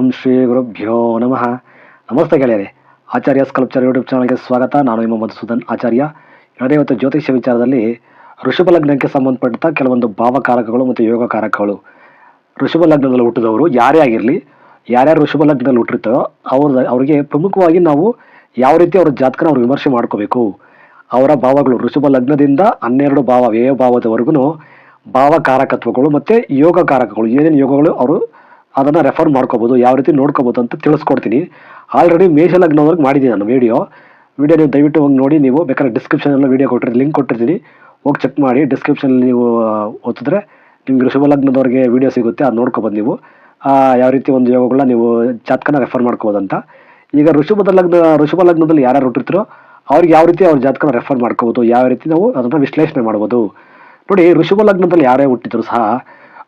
ಓಂ ಶ್ರೀ ಗುರುಭ್ಯೋ ನಮಃ. ನಮಸ್ತೆ ಗೆಳೆಯರೆ. ಆಚಾರ್ಯ ಸ್ಕಲ್ಪ್ಚರ್ ಯೂಟ್ಯೂಬ್ ಚಾನಲ್ಗೆ ಸ್ವಾಗತ. ನಾನು ನಿಮ್ಮ ಮಧುಸೂದನ್ ಆಚಾರ್ಯ. ಎರಡೇ ಇವತ್ತು ಜ್ಯೋತಿಷ್ಯ ವಿಚಾರದಲ್ಲಿ ಋಷಭ ಲಗ್ನಕ್ಕೆ ಸಂಬಂಧಪಟ್ಟ ಕೆಲವೊಂದು ಭಾವಕಾರಕಗಳು ಮತ್ತು ಯೋಗಕಾರಕಗಳು ಋಷಭ ಲಗ್ನದಲ್ಲಿ ಹುಟ್ಟಿದವರು ಯಾರೇ ಆಗಿರಲಿ, ಯಾರ್ಯಾರು ಋಷಭ ಲಗ್ನದಲ್ಲಿ ಹುಟ್ಟಿರ್ತಾರೋ ಅವ್ರ ಅವರಿಗೆ ಪ್ರಮುಖವಾಗಿ ನಾವು ಯಾವ ರೀತಿ ಅವರ ಜಾತಕನ ಅವ್ರು ವಿಮರ್ಶೆ ಮಾಡ್ಕೋಬೇಕು. ಅವರ ಭಾವಗಳು ಋಷಭ ಲಗ್ನದಿಂದ ಹನ್ನೆರಡು ಭಾವ ವ್ಯಯ ಭಾವದವರೆಗೂ ಭಾವಕಾರಕತ್ವಗಳು ಮತ್ತು ಯೋಗಕಾರಕಗಳು ಏನೇನು ಯೋಗಗಳು ಅವರು ಅದನ್ನು ರೆಫರ್ ಮಾಡ್ಕೋಬೋದು, ಯಾವ ರೀತಿ ನೋಡ್ಕೋಬೋದು ಅಂತ ತಿಳಿಸ್ಕೊಡ್ತೀನಿ. ಆಲ್ರೆಡಿ ಮೇಷ ಲಗ್ನದವ್ರಿಗೆ ಮಾಡಿದ್ದೀನಿ ನಾನು ವೀಡಿಯೋ ವೀಡಿಯೋ ನೀವು ದಯವಿಟ್ಟು ಹೋಗಿ ನೋಡಿ, ನೀವು ಬೇಕಾದ್ರೆ ಡಿಸ್ಕ್ರಿಪ್ಷನಲ್ಲಿ ವೀಡಿಯೋ ಕೊಟ್ಟಿರ್ತೀನಿ ಲಿಂಕ್ ಕೊಟ್ಟಿರ್ತೀನಿ. ಹೋಗಿ ಚೆಕ್ ಮಾಡಿ ಡಿಸ್ಕ್ರಿಪ್ಷನಲ್ಲಿ ನೀವು ಓದಿದ್ರೆ ನಿಮ್ಗೆ ಋಷಭ ಲಗ್ನದವ್ರಿಗೆ ವಿಡಿಯೋ ಸಿಗುತ್ತೆ, ಅದು ನೋಡ್ಕೊಬೋದು ನೀವು. ಯಾವ ರೀತಿ ಒಂದು ಯೋಗಗಳನ್ನ ನೀವು ಜಾತಕನ ರೆಫರ್ ಮಾಡ್ಕೋಬೋದಂತ. ಈಗ ಋಷಭದ ಲಗ್ನ, ಋಷಭ ಲಗ್ನದಲ್ಲಿ ಯಾರ್ಯಾರು ಹುಟ್ಟಿರ್ತಾರೋ, ಅವ್ರಿಗೆ ಯಾವ ರೀತಿ ಅವ್ರ ಜಾತಕನ ರೆಫರ್ ಮಾಡ್ಕೋಬೋದು, ಯಾವ ರೀತಿ ನಾವು ಅದನ್ನು ವಿಶ್ಲೇಷಣೆ ಮಾಡ್ಬೋದು. ನೋಡಿ, ಋಷಭ ಲಗ್ನದಲ್ಲಿ ಯಾರೇ ಹುಟ್ಟಿದ್ರು ಸಹ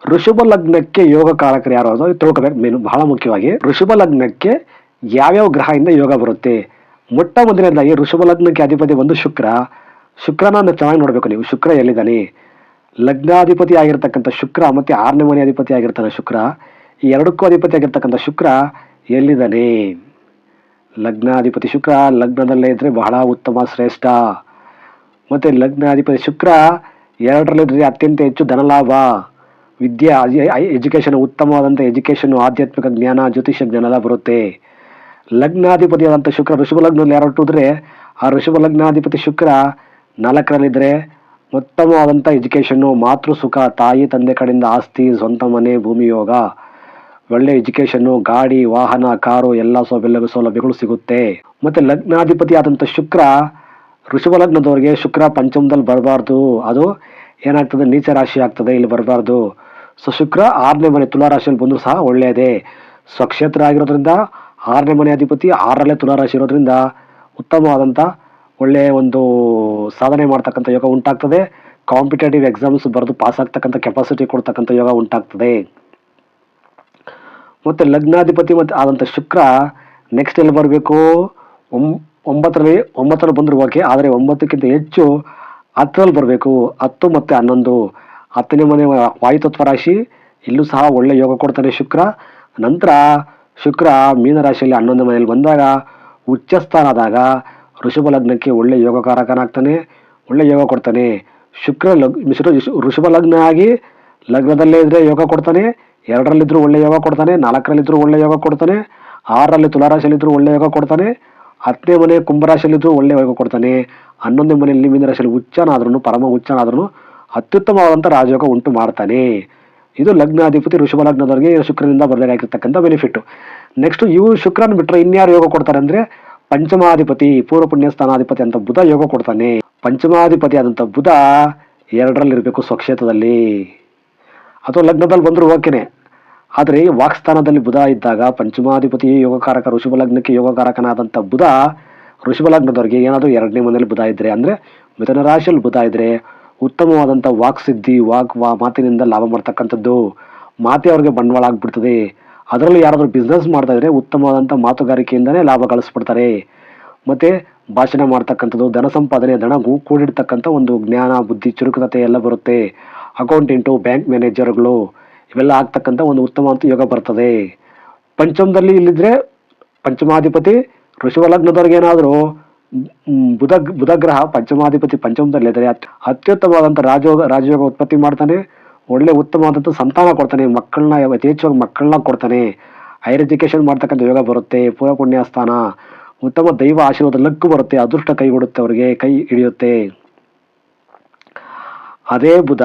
ಋಷಭ ಲಗ್ನಕ್ಕೆ ಯೋಗ ಕಾರಕರು ಯಾರು ಅನ್ನೋದು ತಿಳ್ಕೊಬೇಕು. ಮೇನು ಬಹಳ ಮುಖ್ಯವಾಗಿ ಋಷಭ ಲಗ್ನಕ್ಕೆ ಯಾವ್ಯಾವ ಗ್ರಹದಿಂದ ಯೋಗ ಬರುತ್ತೆ? ಮೊಟ್ಟ ಮೊದಲನೇದಾಗಿ ಋಷಭ ಲಗ್ನಕ್ಕೆ ಅಧಿಪತಿ ಒಂದು ಶುಕ್ರ. ಶುಕ್ರನ ಚೆನ್ನಾಗಿ ನೋಡಬೇಕು ನೀವು. ಶುಕ್ರ ಎಲ್ಲಿದ್ದಾನೆ? ಲಗ್ನಾಧಿಪತಿ ಆಗಿರ್ತಕ್ಕಂಥ ಶುಕ್ರ ಮತ್ತೆ ಆರನೇ ಮನೆ ಅಧಿಪತಿ ಆಗಿರ್ತಾನೆ ಶುಕ್ರ. ಈ ಎರಡಕ್ಕೂ ಅಧಿಪತಿ ಆಗಿರ್ತಕ್ಕಂಥ ಶುಕ್ರ ಎಲ್ಲಿದ್ದಾನೆ? ಲಗ್ನಾಧಿಪತಿ ಶುಕ್ರ ಲಗ್ನದಲ್ಲೇ ಇದ್ದರೆ ಬಹಳ ಉತ್ತಮ, ಶ್ರೇಷ್ಠ. ಮತ್ತೆ ಲಗ್ನಾಧಿಪತಿ ಶುಕ್ರ ಎರಡರಲ್ಲಿದ್ದರೆ ಅತ್ಯಂತ ಹೆಚ್ಚು ಧನಲಾಭ. ವಿದ್ಯೆ ಎಜುಕೇಷನ್ ಉತ್ತಮವಾದಂಥ ಎಜುಕೇಶನ್ ಆಧ್ಯಾತ್ಮಿಕ ಜ್ಞಾನ ಜ್ಯೋತಿಷ್ಯ ಜ್ಞಾನ ಎಲ್ಲ ಬರುತ್ತೆ. ಲಗ್ನಾಧಿಪತಿಯಾದಂಥ ಶುಕ್ರ ಋಷಭ ಲಗ್ನದಲ್ಲಿ ಯಾರು ಹುಟ್ಟಿದ್ರೆ, ಆ ಋಷಭ ಲಗ್ನಾಧಿಪತಿ ಶುಕ್ರ ನಾಲ್ಕರಲ್ಲಿದ್ದರೆ ಉತ್ತಮವಾದಂಥ ಎಜುಕೇಷನ್ನು, ಮಾತೃ ಸುಖ, ತಾಯಿ, ತಂದೆ ಕಡೆಯಿಂದ ಆಸ್ತಿ, ಸ್ವಂತ ಮನೆ, ಭೂಮಿ ಯೋಗ, ಒಳ್ಳೆ ಎಜುಕೇಷನ್ನು, ಗಾಡಿ, ವಾಹನ, ಕಾರು, ಎಲ್ಲ ಸೌಲಭ್ಯ, ಸೌಲಭ್ಯಗಳು ಸಿಗುತ್ತೆ. ಮತ್ತೆ ಲಗ್ನಾಧಿಪತಿ ಆದಂಥ ಶುಕ್ರ ಋಷಭ ಲಗ್ನದವರಿಗೆ ಶುಕ್ರ ಪಂಚಮದಲ್ಲಿ ಬರಬಾರ್ದು. ಅದು ಏನಾಗ್ತದೆ? ನೀಚ ರಾಶಿ ಆಗ್ತದೆ, ಇಲ್ಲಿ ಬರಬಾರ್ದು. ಸೊ ಶುಕ್ರ ಆರನೇ ಮನೆ ತುಲಾರಾಶಿಯಲ್ಲಿ ಬಂದರೂ ಸಹ ಒಳ್ಳೆಯದೇ. ಸ್ವಕ್ಷೇತ್ರ ಆಗಿರೋದ್ರಿಂದ ಆರನೇ ಮನೆ ಅಧಿಪತಿ ಆರರಲ್ಲೇ ತುಲಾರಾಶಿ ಇರೋದ್ರಿಂದ ಉತ್ತಮವಾದಂಥ ಒಳ್ಳೆಯ ಒಂದು ಸಾಧನೆ ಮಾಡ್ತಕ್ಕಂಥ ಯೋಗ ಉಂಟಾಗ್ತದೆ. ಕಾಂಪಿಟೇಟಿವ್ ಎಕ್ಸಾಮ್ಸ್ ಬರೆದು ಪಾಸ್ ಆಗ್ತಕ್ಕಂಥ ಕೆಪಾಸಿಟಿ ಕೊಡ್ತಕ್ಕಂಥ ಯೋಗ ಉಂಟಾಗ್ತದೆ. ಮತ್ತು ಲಗ್ನಾಧಿಪತಿ ಮತ್ತು ಆದಂಥ ಶುಕ್ರ ನೆಕ್ಸ್ಟ್ ಎಲ್ಲಿ ಬರಬೇಕು? ಒಂ, ಒಂಬತ್ತರಲ್ಲಿ ಒಂಬತ್ತರಲ್ಲಿ ಬಂದರೂ ಓಕೆ ಆದರೆ ಒಂಬತ್ತಕ್ಕಿಂತ ಹೆಚ್ಚು ಹತ್ತರಲ್ಲಿ ಬರಬೇಕು. ಹತ್ತು ಮತ್ತು ಹನ್ನೊಂದು. ಹತ್ತನೇ ಮನೆ ವಾಯುತತ್ವ ರಾಶಿ, ಇಲ್ಲೂ ಸಹ ಒಳ್ಳೆಯ ಯೋಗ ಕೊಡ್ತಾನೆ ಶುಕ್ರ. ನಂತರ ಶುಕ್ರ ಮೀನರಾಶಿಯಲ್ಲಿ ಹನ್ನೊಂದು ಮನೆಯಲ್ಲಿ ಬಂದಾಗ ಉಚ್ಚಸ್ಥಾನದಾಗ ಋಷಭ ಲಗ್ನಕ್ಕೆ ಒಳ್ಳೆಯ ಯೋಗಕಾರಕನಾಗ್ತಾನೆ ಒಳ್ಳೆಯ ಯೋಗ ಕೊಡ್ತಾನೆ. ಶುಕ್ರ ಲಗ್ ಋಷಭ ಲಗ್ನ ಆಗಿ ಲಗ್ನದಲ್ಲೇ ಇದ್ದರೆ ಯೋಗ ಕೊಡ್ತಾನೆ ಎರಡರಲ್ಲಿದ್ದರೂ ಒಳ್ಳೆಯ ಯೋಗ ಕೊಡ್ತಾನೆ ನಾಲ್ಕರಲ್ಲಿದ್ದರೂ ಒಳ್ಳೆಯ ಯೋಗ ಕೊಡ್ತಾನೆ, ಆರರಲ್ಲಿ ತುಲಾರಾಶಿಯಲ್ಲಿದ್ದರೂ ಒಳ್ಳೆಯ ಯೋಗ ಕೊಡ್ತಾನೆ, ಹತ್ತನೇ ಮನೆ ಕುಂಭರಾಶಿಯಲ್ಲಿದ್ದರೂ ಒಳ್ಳೆಯ ಯೋಗ ಕೊಡ್ತಾನೆ. ಹನ್ನೊಂದನೇ ಮನೆಯಲ್ಲಿ ಮೀನ ರಾಶಿಯಲ್ಲಿ ಉಚ್ಚನಾದ್ರೂ ಪರಮ ಉಚ್ಚನಾದ್ರೂ ಅತ್ಯುತ್ತಮವಾದಂಥ ರಾಜಯೋಗ ಉಂಟು ಮಾಡ್ತಾನೆ. ಇದು ಲಗ್ನಾಧಿಪತಿ ಋಷಭ ಲಗ್ನದವರಿಗೆ ಶುಕ್ರನಿಂದ ಬರಬೇಕಾಗಿರ್ತಕ್ಕಂಥ ಬೆನಿಫಿಟ್ ನೆಕ್ಸ್ಟ್ ಇವು ಶುಕ್ರನ್ ಬಿಟ್ಟರೆ ಇನ್ಯಾರು ಯೋಗ ಕೊಡ್ತಾರೆ ಅಂದರೆ ಪಂಚಮಾಧಿಪತಿ ಪೂರ್ವ ಪುಣ್ಯ ಸ್ಥಾನಾಧಿಪತಿ ಅಂತ ಬುಧ ಯೋಗ ಕೊಡ್ತಾನೆ. ಪಂಚಮಾಧಿಪತಿ ಆದಂಥ ಬುಧ ಎರಡರಲ್ಲಿ ಇರಬೇಕು ಸ್ವಕ್ಷೇತ್ರದಲ್ಲಿ. ಅಥವಾ ಲಗ್ನದಲ್ಲಿ ಬಂದರೂ ಓಕೆನೆ. ಆದರೆ ವಾಕ್ಸ್ಥಾನದಲ್ಲಿ ಬುಧ ಇದ್ದಾಗ ಪಂಚಮಾಧಿಪತಿ ಯೋಗಕಾರಕ, ಋಷಭ ಲಗ್ನಕ್ಕೆ ಯೋಗಕಾರಕನಾದಂಥ ಬುಧ ಋಷಭ ಲಗ್ನದವರಿಗೆ ಏನಾದರೂ ಎರಡನೇ ಮನೆಯಲ್ಲಿ ಬುಧ ಇದ್ದರೆ ಅಂದರೆ ಮಿಥುನ ರಾಶಿಯಲ್ಲಿ ಬುಧ ಇದ್ದರೆ ಉತ್ತಮವಾದಂಥ ವಾಕ್ ಸಿದ್ಧಿ, ವಾಕ್ ವಾ ಮಾತಿನಿಂದ ಲಾಭ ಮಾಡ್ತಕ್ಕಂಥದ್ದು ಮಾತೆ ಅವ್ರಿಗೆ ಬಂಡವಾಳ ಆಗಿಬಿಡ್ತದೆ. ಅದರಲ್ಲೂ ಯಾರಾದರೂ ಬಿಸ್ನೆಸ್ ಮಾಡ್ತಾ ಇದ್ರೆ ಉತ್ತಮವಾದಂಥ ಮಾತುಗಾರಿಕೆಯಿಂದನೇ ಲಾಭ ಗಳಿಸ್ಬಿಡ್ತಾರೆ. ಮತ್ತು ಭಾಷಣ ಮಾಡ್ತಕ್ಕಂಥದ್ದು, ಧನ ಸಂಪಾದನೆ, ಧನ ಗು, ಕೂಡಿಡ್ತಕ್ಕಂಥ ಒಂದು ಜ್ಞಾನ, ಬುದ್ಧಿ ಚುರುಕತೆ ಎಲ್ಲ ಬರುತ್ತೆ. ಅಕೌಂಟೆಂಟು ಬ್ಯಾಂಕ್ ಮ್ಯಾನೇಜರ್ಗಳು ಇವೆಲ್ಲ ಆಗ್ತಕ್ಕಂಥ ಒಂದು ಉತ್ತಮವಾದ ಯೋಗ ಬರ್ತದೆ. ಪಂಚಮದಲ್ಲಿ ಇಲ್ಲಿದ್ರೆ ಪಂಚಮಾಧಿಪತಿ ಋಷಭ ಲಗ್ನದವ್ರಿಗೆ ಏನಾದರೂ ಬುಧ ಬುಧಗ್ರಹ ಪಂಚಮಾಧಿಪತಿ ಪಂಚಮದಲ್ಲಿ ಅತ್- ಅತ್ಯುತ್ತಮವಾದಂಥ ರಾಜಯೋಗ ರಾಜಯೋಗ ಉತ್ಪತ್ತಿ ಮಾಡ್ತಾನೆ. ಒಳ್ಳೆ ಉತ್ತಮವಾದಂಥ ಸಂತಾನ ಕೊಡ್ತಾನೆ. ಮಕ್ಕಳನ್ನ, ಯಥೇಚ್ಛವಾಗಿ ಮಕ್ಕಳನ್ನ ಕೊಡ್ತಾನೆ. ಹೈಯರ್ ಎಜುಕೇಷನ್ ಮಾಡ್ತಕ್ಕಂಥ ಯೋಗ ಬರುತ್ತೆ. ಪೂರ ಪುಣ್ಯ ಉತ್ತಮ ದೈವ ಆಶೀರ್ವಾದ ಲಕ್ಕು ಬರುತ್ತೆ. ಅದೃಷ್ಟ ಕೈಗೊಡುತ್ತೆ ಅವರಿಗೆ, ಕೈ ಹಿಡಿಯುತ್ತೆ. ಅದೇ ಬುಧ,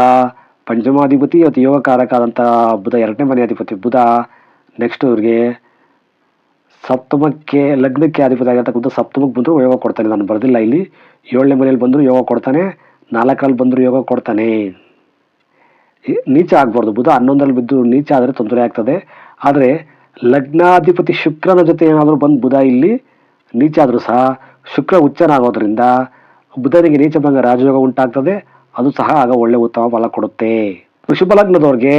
ಪಂಚಮಾಧಿಪತಿ ಅಥವಾ ಯೋಗಕಾರಕ ಆದಂಥ ಬುಧ, ಎರಡನೇ ಮನೆ ಅಧಿಪತಿ ಬುಧ ನೆಕ್ಸ್ಟ್ ಅವ್ರಿಗೆ ಸಪ್ತಮಕ್ಕೆ ಲಗ್ನಕ್ಕೆ ಅಧಿಪತಿ ಆಗಿರ್ತಕ್ಕಂಥ ಸಪ್ತಮಕ್ಕೆ ಬಂದರೂ ಯೋಗ ಕೊಡ್ತಾನೆ. ನಾನು ಬರೆದಿಲ್ಲ ಇಲ್ಲಿ. ಏಳನೇ ಮನೆಯಲ್ಲಿ ಬಂದರೂ ಯೋಗ ಕೊಡ್ತಾನೆ. ನಾಲ್ಕರಲ್ಲಿ ಬಂದರೂ ಯೋಗ ಕೊಡ್ತಾನೆ. ನೀಚ ಆಗ್ಬಾರ್ದು. ಬುಧ ಹನ್ನೊಂದರಲ್ಲಿ ಬಿದ್ದು ನೀಚ ಆದರೆ ತೊಂದರೆ ಆಗ್ತದೆ. ಆದರೆ ಲಗ್ನಾಧಿಪತಿ ಶುಕ್ರನ ಜೊತೆ ಏನಾದರೂ ಬಂದು ಬುಧ ಇಲ್ಲಿ ನೀಚ ಆದರೂ ಸಹ ಶುಕ್ರ ಉಚ್ಚನಾಗೋದ್ರಿಂದ ಬುಧನಿಗೆ ನೀಚ ಭಂಗ ರಾಜಯೋಗ ಉಂಟಾಗ್ತದೆ. ಅದು ಸಹ ಆಗ ಒಳ್ಳೆ ಉತ್ತಮ ಫಲ ಕೊಡುತ್ತೆ. ವೃಷಭ ಲಗ್ನದವ್ರಿಗೆ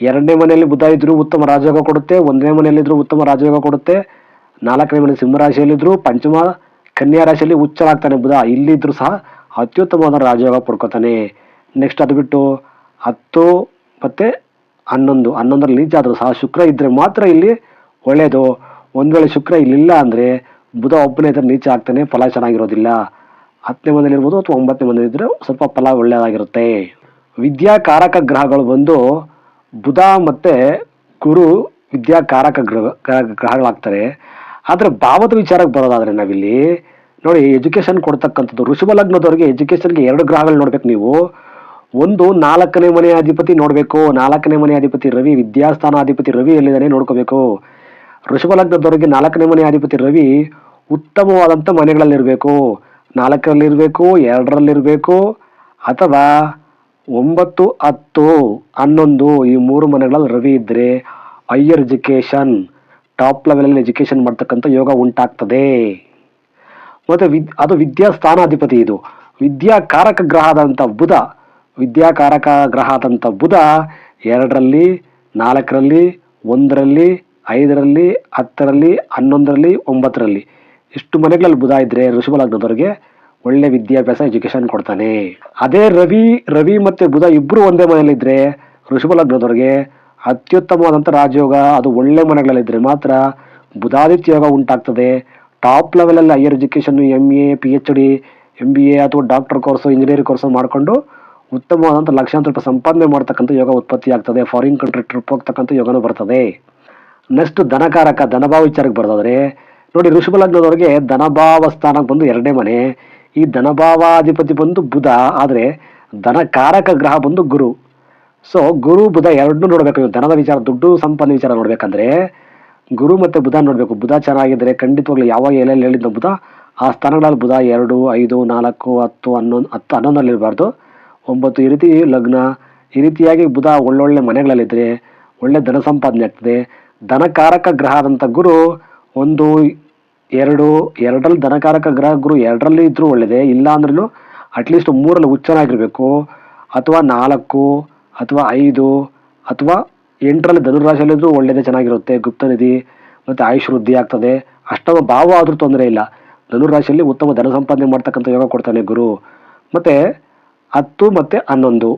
ಎರಡನೇ ಮನೆಯಲ್ಲಿ ಬುಧ ಇದ್ರೂ ಉತ್ತಮ ರಾಜಯೋಗ ಕೊಡುತ್ತೆ, ಒಂದನೇ ಮನೆಯಲ್ಲಿದ್ದರೂ ಉತ್ತಮ ರಾಜಯೋಗ ಕೊಡುತ್ತೆ, ನಾಲ್ಕನೇ ಮನೆ ಸಿಂಹರಾಶಿಯಲ್ಲಿದ್ದರೂ ಪಂಚಮ ಕನ್ಯಾ ರಾಶಿಯಲ್ಲಿ ಉಚ್ಚಲಾಗ್ತಾನೆ ಬುಧ ಇಲ್ಲಿದ್ದರೂ ಸಹ ಅತ್ಯುತ್ತಮವಾದ ರಾಜಯೋಗ ಪಡ್ಕೊತಾನೆ. ನೆಕ್ಸ್ಟ್ ಅದು ಬಿಟ್ಟು ಹತ್ತು ಮತ್ತೆ ಹನ್ನೊಂದು, ಹನ್ನೊಂದರಲ್ಲಿ ನೀಚ ಆದರೂ ಸಹ ಶುಕ್ರ ಇದ್ದರೆ ಮಾತ್ರ ಇಲ್ಲಿ ಒಳ್ಳೆಯದು. ಒಂದು ವೇಳೆ ಶುಕ್ರ ಇಲ್ಲಿಲ್ಲ ಅಂದರೆ ಬುಧ ಒಬ್ಬನೇ ಇದ್ದರೆ ನೀಚ ಆಗ್ತಾನೆ, ಫಲ ಚೆನ್ನಾಗಿರೋದಿಲ್ಲ. ಹತ್ತನೇ ಮಂದಿ ಇರ್ಬೋದು ಅಥವಾ ಒಂಬತ್ತನೇ ಮಂದಿ ಇದ್ರೆ ಸ್ವಲ್ಪ ಫಲ ಒಳ್ಳೆಯದಾಗಿರುತ್ತೆ. ವಿದ್ಯಾಕಾರಕ ಗ್ರಹಗಳು ಬಂದು ಬುಧ ಮತ್ತೆ ಗುರು ವಿದ್ಯಾ ಕಾರಕ ಗ್ರಹ- ಗ್ರಹಗಳಾಗ್ತಾರೆ. ಆದರೆ ಭಾವದ ವಿಚಾರಕ್ಕೆ ಬರೋದಾದರೆ ನಾವಿಲ್ಲಿ, ನೋಡಿ ಎಜುಕೇಶನ್ ಕೊಡ್ತಕ್ಕಂಥದ್ದು ಋಷಭ ಲಗ್ನದವರಿಗೆ ಎಜುಕೇಶನ್ಗೆ ಎರಡು ಗ್ರಹಗಳು ನೋಡ್ಬೇಕು ನೀವು. ಒಂದು, ನಾಲ್ಕನೇ ಮನೆ ಅಧಿಪತಿ ನೋಡಬೇಕು. ನಾಲ್ಕನೇ ಮನೆ ಅಧಿಪತಿ ರವಿ, ವಿದ್ಯಾಸ್ಥಾನ ಅಧಿಪತಿ ರವಿ ಎಲ್ಲಿದ್ದಾನೆ ನೋಡ್ಕೋಬೇಕು. ಋಷಭ ಲಗ್ನದವರಿಗೆ ನಾಲ್ಕನೇ ಮನೆ ಅಧಿಪತಿ ರವಿ ಉತ್ತಮವಾದಂಥ ಮನೆಗಳಲ್ಲಿರಬೇಕು. ನಾಲ್ಕರಲ್ಲಿರಬೇಕು, ಎರಡರಲ್ಲಿರಬೇಕು, ಅಥವಾ ಒಂಬತ್ತು, ಹತ್ತು, ಹನ್ನೊಂದು ಈ ಮೂರು ಮನೆಗಳಲ್ಲಿ ರವಿ ಇದ್ದರೆ ಹೈಯರ್ ಎಜುಕೇಷನ್ ಟಾಪ್ ಲೆವೆಲಲ್ಲಿ ಎಜುಕೇಷನ್ ಮಾಡ್ತಕ್ಕಂಥ ಯೋಗ ಉಂಟಾಗ್ತದೆ. ಮತ್ತು ವಿದ್, ಅದು ವಿದ್ಯಾಸ್ಥಾನಾಧಿಪತಿ ಇದು. ವಿದ್ಯಾಕಾರಕ ಗ್ರಹ ಆದಂಥ ಬುಧ ವಿದ್ಯಾಕಾರಕ ಗ್ರಹ ಆದಂಥ ಬುಧ ಎರಡರಲ್ಲಿ, ನಾಲ್ಕರಲ್ಲಿ, ಒಂದರಲ್ಲಿ, ಐದರಲ್ಲಿ, ಹತ್ತರಲ್ಲಿ, ಹನ್ನೊಂದರಲ್ಲಿ, ಒಂಬತ್ತರಲ್ಲಿ. ಇಷ್ಟು ಮನೆಗಳಲ್ಲಿ ಬುಧ ಇದ್ದರೆ ಲಗ್ನದವರಿಗೆ ಒಳ್ಳೆ ವಿದ್ಯಾಭ್ಯಾಸ ಎಜುಕೇಶನ್ ಕೊಡ್ತಾನೆ. ಅದೇ ರವಿ ರವಿ ಮತ್ತೆ ಬುಧ ಇಬ್ಬರು ಒಂದೇ ಮನೆಯಲ್ಲಿದ್ದರೆ ಋಷಭ ಲಗ್ನದವ್ರಿಗೆ ಅತ್ಯುತ್ತಮವಾದಂಥ ರಾಜಯೋಗ, ಅದು ಒಳ್ಳೆ ಮನೆಗಳಲ್ಲಿದ್ದರೆ ಮಾತ್ರ ಬುಧಾದಿತ್ಯ ಯೋಗ ಉಂಟಾಗ್ತದೆ ಟಾಪ್ ಲೆವೆಲಲ್ಲಿ higher education M A P H D M B A ಅಥವಾ ಡಾಕ್ಟರ್ ಕೋರ್ಸು ಇಂಜಿನಿಯರಿಂಗ್ ಕೋರ್ಸು ಮಾಡಿಕೊಂಡು ಉತ್ತಮವಾದಂಥ ಲಕ್ಷಾಂತರ ರೂಪಾಯಿ ಸಂಪಾದನೆ ಮಾಡ್ತಕ್ಕಂಥ ಯೋಗ ಉತ್ಪತ್ತಿ ಆಗ್ತದೆ. ಫಾರಿನ್ ಕಂಟ್ರಿ ಟ್ರಿಪ್ ಹೋಗ್ತಕ್ಕಂಥ ಯೋಗನೂ ಬರ್ತದೆ. ನೆಕ್ಸ್ಟ್ ಧನಕಾರಕ, ಧನಭಾವ ವಿಚಾರಕ್ಕೆ ಬರೋದಾದ್ರೆ, ನೋಡಿ ಋಷಭ ಲಗ್ನದವ್ರಿಗೆ ಧನಭಾವ ಸ್ಥಾನಕ್ಕೆ ಬಂದು ಎರಡನೇ ಮನೆ. ಈ ಧನಭಾವಾಧಿಪತಿ ಬಂದು ಬುಧ, ಆದರೆ ಧನಕಾರಕ ಗ್ರಹ ಬಂದು ಗುರು. ಸೊ ಗುರು, ಬುಧ ಎರಡನ್ನೂ ನೋಡಬೇಕು ನೀವು. ಧನದ ವಿಚಾರ, ದುಡ್ಡು ಸಂಪನ್ನ ವಿಚಾರ ನೋಡಬೇಕಂದ್ರೆ ಗುರು ಮತ್ತು ಬುಧ ನೋಡಬೇಕು. ಬುಧ ಚೆನ್ನಾಗಿದ್ದರೆ ಖಂಡಿತವಾಗ್ಲೂ ಯಾವಾಗ ಎಲ್ಲೆಲ್ಲಿ ಹೇಳಿದ್ದ ಬುಧ? ಆ ಸ್ಥಾನಗಳಲ್ಲಿ ಬುಧ ಎರಡು, ಐದು, ನಾಲ್ಕು, ಹತ್ತು, ಹನ್ನೊಂದು, ಹತ್ತು, ಹನ್ನೊಂದರಲ್ಲಿ ಇರಬಾರ್ದು. ಒಂಬತ್ತು, ಈ ರೀತಿ ಲಗ್ನ, ಈ ರೀತಿಯಾಗಿ ಬುಧ ಒಳ್ಳೊಳ್ಳೆ ಮನೆಗಳಲ್ಲಿದ್ದರೆ ಒಳ್ಳೆ ಧನ ಸಂಪಾದನೆ ಆಗ್ತದೆ. ಧನಕಾರಕ ಗ್ರಹ ಆದಂಥ ಗುರು ಒಂದು ಎರಡು, ಎರಡರಲ್ಲಿ ಧನಕಾರಕ ಗ್ರಹ ಗುರು ಎರಡರಲ್ಲಿ ಇದ್ದರೂ ಒಳ್ಳೆಯದೇ ಇಲ್ಲ ಅಂದ್ರೂ ಅಟ್ಲೀಸ್ಟ್ ಮೂರಲ್ಲಿ ಹುಚ್ಚನಾಗಿರ್ಬೇಕು, ಅಥವಾ ನಾಲ್ಕು, ಅಥವಾ ಐದು, ಅಥವಾ ಎಂಟರಲ್ಲಿ ಧನುರಾಶಿಯಲ್ಲಿದ್ದರೂ ಒಳ್ಳೆಯದೇ ಚೆನ್ನಾಗಿರುತ್ತೆ ಗುಪ್ತನಿಧಿ ಮತ್ತು ಆಯುಷ್ ವೃದ್ಧಿ ಆಗ್ತದೆ. ಅಷ್ಟಮ ಭಾವ ಆದರೂ ತೊಂದರೆ ಇಲ್ಲ. ಧನುರಾಶಿಯಲ್ಲಿ ಉತ್ತಮ ಧನ ಸಂಪಾದನೆ ಮಾಡ್ತಕ್ಕಂಥ ಯೋಗ ಕೊಡ್ತಾನೆ ಗುರು. ಮತ್ತು ಹತ್ತು ಮತ್ತು ಹನ್ನೊಂದು,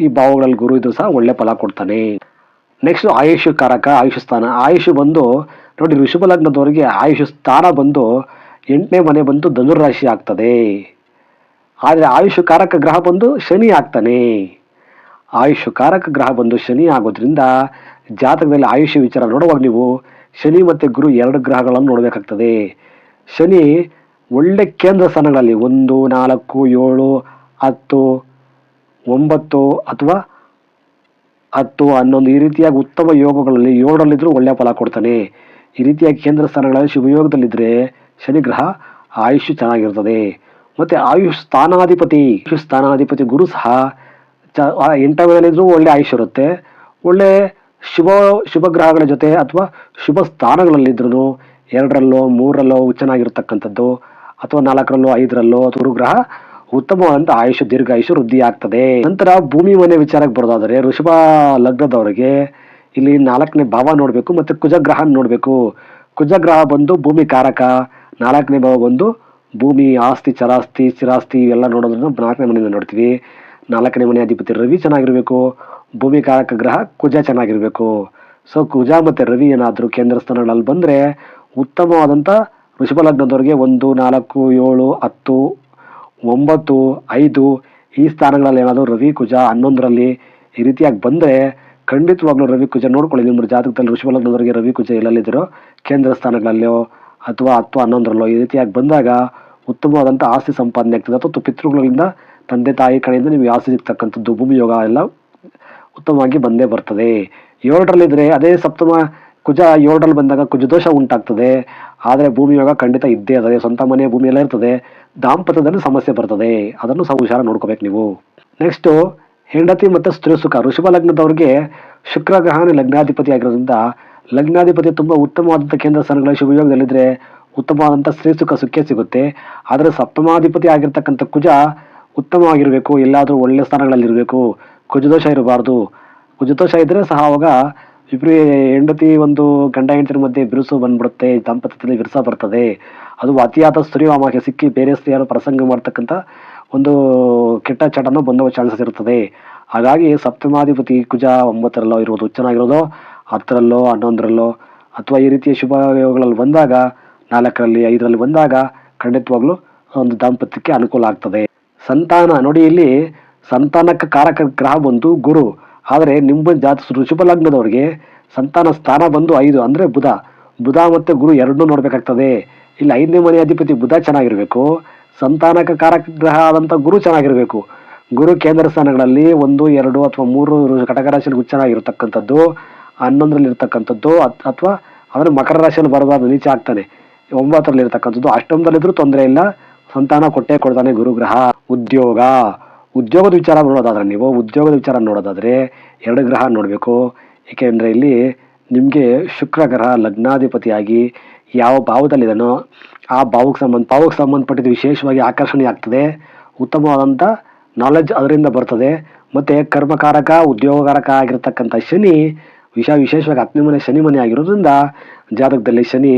ಈ ಭಾವಗಳಲ್ಲಿ ಗುರು ಇದು ಸಹ ಒಳ್ಳೆ ಫಲ ಕೊಡ್ತಾನೆ. ನೆಕ್ಸ್ಟ್ ಆಯುಷ್ ಕಾರಕ, ಆಯುಷ್ ಸ್ಥಾನ. ಆಯುಷ್ ಬಂದು, ನೋಡಿ, ಋಷಭ ಲಗ್ನದವರಿಗೆ ಆಯುಷ್ ಸ್ಥಾನ ಬಂದು, ಎಂಟನೇ ಮನೆ ಬಂದು ಧನುರಾಶಿ ಆಗ್ತದೆ. ಆದರೆ ಆಯುಷ್ ಕಾರಕ ಗ್ರಹ ಬಂದು ಶನಿ ಆಗ್ತಾನೆ. ಆಯುಷ್ ಕಾರಕ ಗ್ರಹ ಬಂದು ಶನಿ ಆಗೋದ್ರಿಂದ ಜಾತಕದಲ್ಲಿ ಆಯುಷ್ಯ ವಿಚಾರ ನೋಡುವಾಗ ನೀವು ಶನಿ ಮತ್ತು ಗುರು ಎರಡು ಗ್ರಹಗಳನ್ನು ನೋಡಬೇಕಾಗ್ತದೆ. ಶನಿ ಒಳ್ಳೆ ಕೇಂದ್ರ ಸ್ಥಾನಗಳಲ್ಲಿ ಒಂದು, ನಾಲ್ಕು, ಏಳು, ಹತ್ತು, ಒಂಬತ್ತು ಅಥವಾ ಹತ್ತು ಹನ್ನೊಂದು ಈ ರೀತಿಯಾಗಿ ಉತ್ತಮ ಯೋಗಗಳಲ್ಲಿ ಏಳರಲ್ಲಿದ್ದರೂ ಒಳ್ಳೆಯ ಫಲ ಕೊಡ್ತಾನೆ. ಈ ರೀತಿಯಾಗಿ ಕೇಂದ್ರ ಸ್ಥಾನಗಳಲ್ಲಿ ಶುಭಯೋಗದಲ್ಲಿದ್ದರೆ ಶನಿ ಗ್ರಹ ಆಯುಷ್ ಚೆನ್ನಾಗಿರ್ತದೆ. ಮತ್ತು ಆಯುಷ್ ಸ್ಥಾನಾಧಿಪತಿ ಆಯುಷ್ ಸ್ಥಾನಾಧಿಪತಿ ಗುರು ಸಹ ಚ, ಆ ಎಂಟನೇ ಮನೆಯಲ್ಲಿದ್ರೂ ಒಳ್ಳೆ ಆಯುಷ್ ಇರುತ್ತೆ. ಒಳ್ಳೆ ಶುಭ ಶುಭ ಗ್ರಹಗಳ ಜೊತೆ ಅಥವಾ ಶುಭ ಸ್ಥಾನಗಳಲ್ಲಿದ್ರೂ ಎರಡರಲ್ಲೋ, ಮೂರರಲ್ಲೋ ಚೆನ್ನಾಗಿರ್ತಕ್ಕಂಥದ್ದು ಅಥವಾ ನಾಲ್ಕರಲ್ಲೋ, ಐದರಲ್ಲೋ ಗುರುಗ್ರಹ ಉತ್ತಮವಾದಂಥ ಆಯುಷ್ಯ ದೀರ್ಘಾಯುಷ್ ವೃದ್ಧಿ ಆಗ್ತದೆ ನಂತರ ಭೂಮಿ ಮನೆ ವಿಚಾರಕ್ಕೆ ಬರೋದಾದರೆ ಋಷಭ ಲಗ್ನದವರಿಗೆ ಇಲ್ಲಿ ನಾಲ್ಕನೇ ಭಾವ ನೋಡಬೇಕು ಮತ್ತು ಕುಜಗ್ರಹ ನೋಡಬೇಕು. ಕುಜಗ್ರಹ ಬಂದು ಭೂಮಿ ಕಾರಕ, ನಾಲ್ಕನೇ ಭಾವ ಬಂದು ಭೂಮಿ ಆಸ್ತಿ, ಚರಾಸ್ತಿ ಸ್ಥಿರಾಸ್ತಿ ಇವೆಲ್ಲ ನೋಡೋದನ್ನು ನಾಲ್ಕನೇ ಮನೆಯಿಂದ ನೋಡ್ತೀವಿ. ನಾಲ್ಕನೇ ಮನೆ ಅಧಿಪತಿ ರವಿ ಚೆನ್ನಾಗಿರಬೇಕು, ಭೂಮಿ ಕಾರಕ ಗ್ರಹ ಕುಜ ಚೆನ್ನಾಗಿರಬೇಕು. ಸೊ ಕುಜ ಮತ್ತು ರವಿ ಏನಾದರೂ ಕೇಂದ್ರ ಸ್ಥಾನಗಳಲ್ಲಿ ಬಂದರೆ ಉತ್ತಮವಾದಂಥ ಋಷಭ ಲಗ್ನದವರಿಗೆ ಒಂದು, ನಾಲ್ಕು, ಏಳು, ಹತ್ತು ಒಂಬತ್ತು, ಐದು, ಈ ಸ್ಥಾನಗಳಲ್ಲಿ ಏನಾದರೂ ರವಿ ಕುಜ ಹನ್ನೊಂದರಲ್ಲಿ ಈ ರೀತಿಯಾಗಿ ಬಂದರೆ ಖಂಡಿತವಾಗ್ಲೂ ರವಿ ಕುಜ ನೋಡ್ಕೊಳ್ಳಿ. ನಿಮ್ಮ ಜಾತಕದಲ್ಲಿ ಋಷಭ ಲಗ್ನದವರಿಗೆ ರವಿ ಕುಜ ಎಲ್ಲೆಲ್ಲಿದ್ರೋ ಕೇಂದ್ರ ಸ್ಥಾನಗಳಲ್ಲೋ ಅಥವಾ ಹತ್ತು ಹನ್ನೊಂದರಲ್ಲೋ ಈ ರೀತಿಯಾಗಿ ಬಂದಾಗ ಉತ್ತಮವಾದಂಥ ಆಸ್ತಿ ಸಂಪಾದನೆ ಆಗ್ತದೆ. ಅಥವಾ ಪಿತೃಗಳಿಂದ ತಂದೆ, ತಾಯಿ ಕಡೆಯಿಂದ ನಿಮಗೆ ಆಸ್ತಿ ಸಿಗ್ತಕ್ಕಂಥದ್ದು, ಭೂಮಿ ಯೋಗ ಎಲ್ಲ ಉತ್ತಮವಾಗಿ ಬಂದೇ ಬರ್ತದೆ. ಏಳರಲ್ಲಿದ್ದರೆ ಅದೇ ಸಪ್ತಮ ಕುಜ ಏಳರಲ್ಲಿ ಬಂದಾಗ ಕುಜದೋಷ ಉಂಟಾಗ್ತದೆ. ಆದರೆ ಭೂಮಿ ಯೋಗ ಖಂಡಿತ ಇದ್ದೇ ಇರ್ತದೆ ಸ್ವಂತ ಮನೆಯ ಭೂಮಿಯಲ್ಲೇ ಇರ್ತದೆ. ದಾಂಪತ್ಯದಲ್ಲಿ ಸಮಸ್ಯೆ ಬರ್ತದೆ. ಅದನ್ನು ಸಹ ಹುಷಾರ ನೋಡ್ಕೋಬೇಕು ನೀವು. ನೆಕ್ಸ್ಟು ಹೆಂಡತಿ ಮತ್ತು ಸ್ತ್ರೀ ಸುಖ. ಋಷಭ ಲಗ್ನದವ್ರಿಗೆ ಶುಕ್ರ ಗ್ರಹನೇ ಲಗ್ನಾಧಿಪತಿ ಆಗಿರೋದ್ರಿಂದ ಲಗ್ನಾಧಿಪತಿ ತುಂಬ ಉತ್ತಮವಾದಂಥ ಕೇಂದ್ರ ಸ್ಥಾನಗಳ ಶುಭಯೋಗದಲ್ಲಿದ್ದರೆ ಉತ್ತಮವಾದಂಥ ಸ್ತ್ರೀ ಸುಖ ಸುಖೇ ಸಿಗುತ್ತೆ. ಆದರೆ ಸಪ್ತಮಾಧಿಪತಿ ಆಗಿರ್ತಕ್ಕಂಥ ಕುಜ ಉತ್ತಮವಾಗಿರಬೇಕು. ಎಲ್ಲಾದರೂ ಒಳ್ಳೆಯ ಸ್ಥಾನಗಳಲ್ಲಿರಬೇಕು. ಕುಜದೋಷ ಇರಬಾರ್ದು. ಕುಜದೋಷ ಇದ್ದರೆ ಸಹ ಅವಾಗ ಇಬ್ಬರು ಹೆಂಡತಿ ಒಂದು ಗಂಡ ಹೆಂಡತಿರ ಮಧ್ಯೆ ಬಿರುಸು ಬಂದ್ಬಿಡುತ್ತೆ, ದಾಂಪತ್ಯದಲ್ಲಿ ವಿರಸ ಬರ್ತದೆ. ಅದು ಅತಿಯಾದ ಸ್ತ್ರೀವಾಮಕ್ಕೆ ಸಿಕ್ಕಿ ಬೇರೆ ಸ್ತ್ರೀಯರು ಪ್ರಸಂಗ ಮಾಡ್ತಕ್ಕಂಥ ಒಂದು ಕೆಟ್ಟ ಚಟನ ಬಂದವ ಚಾನ್ಸಸ್ ಇರ್ತದೆ ಹಾಗಾಗಿ ಸಪ್ತಮಾಧಿಪತಿ ಕುಜ ಒಂಬತ್ತರಲ್ಲೋ ಇರೋದು ಚೆನ್ನಾಗಿರೋದು ಹತ್ತರಲ್ಲೋ, ಹನ್ನೊಂದರಲ್ಲೋ ಅಥವಾ ಈ ರೀತಿಯ ಶುಭ ಯೋಗಗಳಲ್ಲಿ ಬಂದಾಗ, ನಾಲ್ಕರಲ್ಲಿ, ಐದರಲ್ಲಿ ಬಂದಾಗ ಖಂಡಿತವಾಗ್ಲೂ ಒಂದು ದಾಂಪತ್ಯಕ್ಕೆ ಅನುಕೂಲ ಆಗ್ತದೆ. ಸಂತಾನ, ನೋಡಿ ಇಲ್ಲಿ ಸಂತಾನಕ್ಕೆ ಕಾರಕ ಗ್ರಹ ಬಂದು ಗುರು. ಆದರೆ ನಿಮ್ಮ ಜಾತ ಋಷಭ ಲಗ್ನದವ್ರಿಗೆ ಸಂತಾನ ಸ್ಥಾನ ಬಂದು ಐದು. ಅಂದರೆ ಬುಧ. ಬುಧ ಮತ್ತು ಗುರು ಎರಡನ್ನೂ ನೋಡಬೇಕಾಗ್ತದೆ. ಇಲ್ಲಿ ಐದನೇ ಮನೆ ಅಧಿಪತಿ ಬುಧ ಚೆನ್ನಾಗಿರಬೇಕು. ಸಂತಾನಕ ಕಾರಕ ಗ್ರಹ ಆದಂಥ ಗುರು ಚೆನ್ನಾಗಿರಬೇಕು. ಗುರು ಕೇಂದ್ರ ಸ್ಥಾನಗಳಲ್ಲಿ ಒಂದು, ಎರಡು ಅಥವಾ ಮೂರು ಕಟಕ ರಾಶಿಯಲ್ಲಿ ಚೆನ್ನಾಗಿರ್ತಕ್ಕಂಥದ್ದು. ಹನ್ನೊಂದರಲ್ಲಿ ಇರ್ತಕ್ಕಂಥದ್ದು. ಅಥವಾ ಅವನು ಮಕರ ರಾಶಿಯಲ್ಲಿ ಬರಬಾರ್ದು ನೀಚೆ ಆಗ್ತಾನೆ. ಒಂಬತ್ತರಲ್ಲಿ ಇರ್ತಕ್ಕಂಥದ್ದು. ತೊಂದರೆ ಇಲ್ಲ. ಸಂತಾನ ಕೊಟ್ಟೇ ಕೊಡ್ತಾನೆ ಗುರುಗ್ರಹ. ಉದ್ಯೋಗ. ಉದ್ಯೋಗದ ವಿಚಾರ ನೋಡೋದಾದರೆ, ನೀವು ಉದ್ಯೋಗದ ವಿಚಾರ ನೋಡೋದಾದರೆ ಎರಡು ಗ್ರಹ ನೋಡಬೇಕು. ಏಕೆಂದರೆ ಇಲ್ಲಿ ನಿಮಗೆ ಶುಕ್ರ ಗ್ರಹ ಲಗ್ನಾಧಿಪತಿಯಾಗಿ ಯಾವ ಭಾವದಲ್ಲಿದನೋ ಆ ಭಾವಕ್ಕೆ ಸಂಬಂಧ, ಭಾವಕ್ಕೆ ಸಂಬಂಧಪಟ್ಟಿದ್ದು ವಿಶೇಷವಾಗಿ ಆಕರ್ಷಣೆ ಆಗ್ತದೆ. ಉತ್ತಮವಾದಂಥ ನಾಲೆಜ್ ಅದರಿಂದ ಬರ್ತದೆ. ಮತ್ತು ಕರ್ಮಕಾರಕ, ಉದ್ಯೋಗಕಾರಕ ಆಗಿರತಕ್ಕಂಥ ಶನಿ ವಿಷ, ವಿಶೇಷವಾಗಿ ಹತ್ತನೇ ಮನೆ, ಶನಿ ಮನೆ ಆಗಿರೋದ್ರಿಂದ ಜಾತಕದಲ್ಲಿ ಶನಿ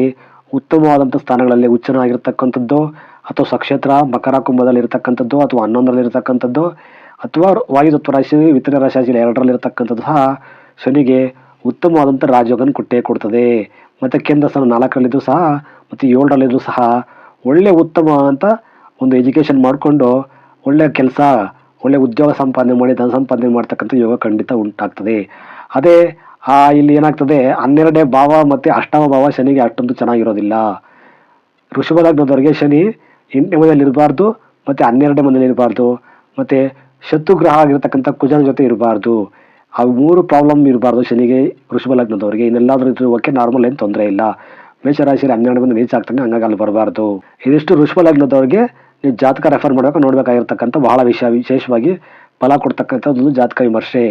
ಉತ್ತಮವಾದಂಥ ಸ್ಥಾನಗಳಲ್ಲಿ ಉಚ್ಚನಾಗಿರ್ತಕ್ಕಂಥದ್ದು. ಅಥವಾ ಸಕ್ಷೇತ್ರ ಮಕರ ಕುಂಭದಲ್ಲಿ ಇರತಕ್ಕಂಥದ್ದು ಅಥವಾ ಹನ್ನೊಂದರಲ್ಲಿ ಇರತಕ್ಕಂಥದ್ದು ಅಥವಾ ವಾಯುತತ್ವ ರಾಶಿ ವಿತರಣೆ ರಾಶಿ ಎರಡರಲ್ಲಿ ಇರತಕ್ಕಂಥದ್ದು ಸಹ ಶನಿಗೆ ಉತ್ತಮವಾದಂಥ ರಾಜಯೋಗನ ಕೊಟ್ಟೇ ಕೊಡ್ತದೆ. ಮತ್ತು ಕೇಂದ್ರ ಸ್ಥಾನ ನಾಲ್ಕರಲ್ಲಿದ್ದು ಸಹ, ಮತ್ತು ಏಳರಲ್ಲಿದ್ದು ಸಹ ಒಳ್ಳೆಯ ಉತ್ತಮ ಅಂತ ಒಂದು ಎಜುಕೇಷನ್ ಮಾಡಿಕೊಂಡು ಒಳ್ಳೆಯ ಕೆಲಸ ಒಳ್ಳೆಯ ಉದ್ಯೋಗ ಸಂಪಾದನೆ ಮಾಡಿ, ಧನ ಸಂಪಾದನೆ ಮಾಡ್ತಕ್ಕಂಥ ಯೋಗ ಖಂಡಿತ ಉಂಟಾಗ್ತದೆ. ಅದೇ, ಆ, ಇಲ್ಲಿ ಏನಾಗ್ತದೆ, ಹನ್ನೆರಡನೇ ಭಾವ ಮತ್ತು ಅಷ್ಟಮ ಭಾವ ಶನಿಗೆ ಅಷ್ಟೊಂದು ಚೆನ್ನಾಗಿರೋದಿಲ್ಲ. ಋಷಭ ಲಗ್ನದವರಿಗೆ ಶನಿ ಎಂಟನೇ ಮನೆಯಲ್ಲಿ ಇರಬಾರ್ದು, ಮತ್ತು ಹನ್ನೆರಡನೇ ಮನೆಯಲ್ಲಿ ಇರಬಾರ್ದು, ಮತ್ತು ಶತ್ರುಗ್ರಹ ಆಗಿರತಕ್ಕಂಥ ಕುಜನ ಜೊತೆ ಇರಬಾರ್ದು. ಆ ಮೂರು ಪ್ರಾಬ್ಲಮ್ ಇರಬಾರ್ದು ಶನಿಗೆ, ವೃಷಭ ಲಗ್ನದವರಿಗೆ. ಇನ್ನೆಲ್ಲಾದ್ರೂ ಓಕೆ ನಾರ್ಮಲ್ ಏನು ತೊಂದರೆ ಇಲ್ಲ. ಮೇಷರಾಶಿಯಲ್ಲಿ ಹನ್ನೆರಡು ಮಂದಿ ನೀಚ ಆಗ್ತಾನೆ, ಹಂಗಾಗಿ ಅಲ್ಲಿ ಬರಬಾರ್ದು. ಇದಿಷ್ಟು ವೃಷಭ ಲಗ್ನದವ್ರಿಗೆ ನೀವು ಜಾತಕ ರೆಫರ್ ಮಾಡಬೇಕು, ನೋಡಬೇಕಾಗಿರ್ತಕ್ಕಂಥ ಬಹಳ ವಿಷಯ ವಿಶೇಷವಾಗಿ ಫಲ ಕೊಡ್ತಕ್ಕಂಥದ್ದು ಜಾತಕ ವಿಮರ್ಶೆ.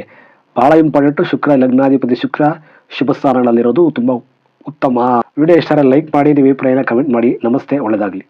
ಬಹಳ ಇಂಪಾರ್ಟೆಂಟು ಶುಕ್ರ, ಲಗ್ನಾಧಿಪತಿ ಶುಕ್ರ, ಶುಭ ಸ್ಥಾನಗಳಲ್ಲಿರೋದು ತುಂಬ ಉತ್ತಮ. ವಿಡಿಯೋ ಇಷ್ಟ ಲೈಕ್ ಮಾಡಿ, ನೀವು ಅಭಿಪ್ರಾಯನ ಕಮೆಂಟ್ ಮಾಡಿ. ನಮಸ್ತೆ ಒಳ್ಳೆಯದಾಗಲಿ